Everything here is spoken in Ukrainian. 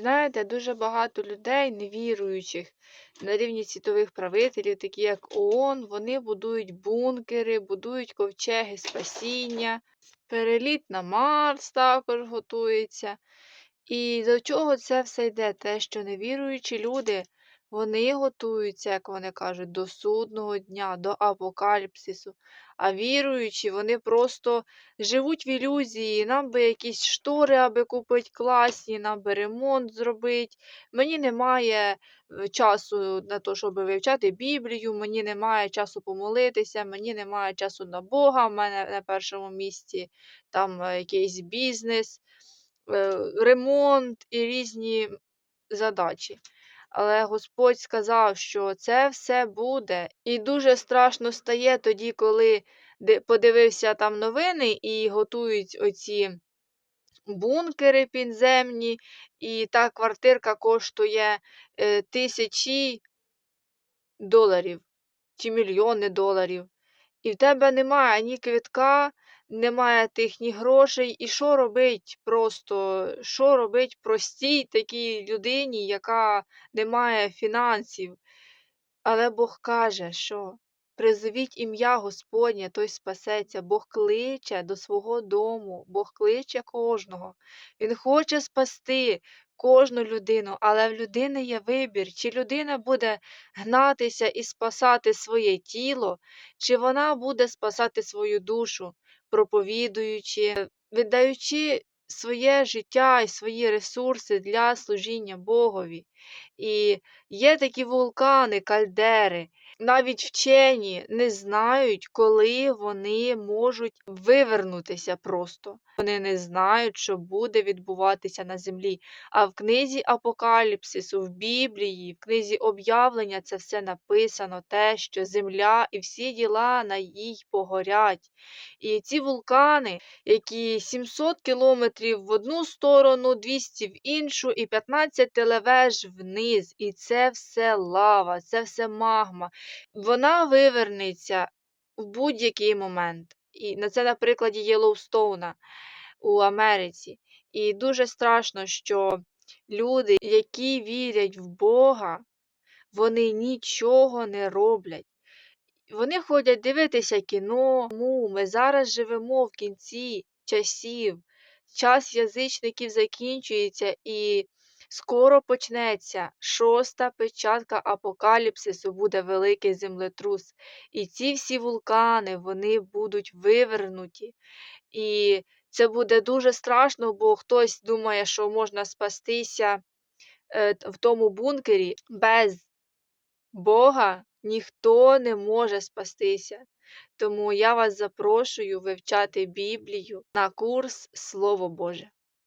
Знаєте, дуже багато людей, невіруючих на рівні світових правителів, такі як ООН, вони будують бункери, будують ковчеги спасіння, переліт на Марс також готується. І до чого це все йде? Те, що невіруючі люди, вони готуються, як вони кажуть, до судного дня, до апокаліпсису. А віруючі, вони просто живуть в ілюзії. Нам би якісь штори, аби купити класні, нам би ремонт зробити. Мені немає е, часу на те, щоб вивчати Біблію, мені немає часу помолитися, мені немає часу на Бога, в мене на першому місці там е, якийсь бізнес е, ремонт і різні задачі. Але Господь сказав, що це все буде. І дуже страшно стає тоді, коли подивився там новини і готують оці бункери підземні, і та квартирка коштує е, тисячі доларів чи мільйони доларів. І в тебе немає ні квитка, немає тих ні грошей. І що робить просто, що робить простій такій людині, яка не має фінансів? Але Бог каже, що призовіть ім'я Господнє, той спасеться. Бог кличе до свого дому, Бог кличе кожного. Він хоче спасти кожну людину, але в людини є вибір, чи людина буде гнатися і спасати своє тіло, чи вона буде спасати свою душу, проповідуючи, віддаючи своє життя і свої ресурси для служіння Богові. І Є такі вулкани, кальдери. Навіть вчені не знають, коли вони можуть вивернутися просто. Вони не знають, що буде відбуватися на землі. А в книзі Апокаліпсису, в Біблії, в книзі об'явлення це все написано, те, що земля і всі діла на їй погорять. І ці вулкани, які 700 кілометрів в одну сторону, 200 в іншу, і 15 телевеж вниз. І це все лава, це все магма. Вона вивернеться в будь-який момент. І на це на прикладі Єлоустоуна у Америці. І дуже страшно, що люди, які вірять в Бога, вони нічого не роблять. Вони ходять дивитися кіно. Ми зараз живемо в кінці часів. Час язичників закінчується і скоро почнеться шоста печатка апокаліпсису, буде великий землетрус. І ці всі вулкани вони будуть вивернуті. І це буде дуже страшно, бо хтось думає, що можна спастися е, в тому бункері без Бога ніхто не може спастися. Тому я вас запрошую вивчати Біблію на курс Слово Боже.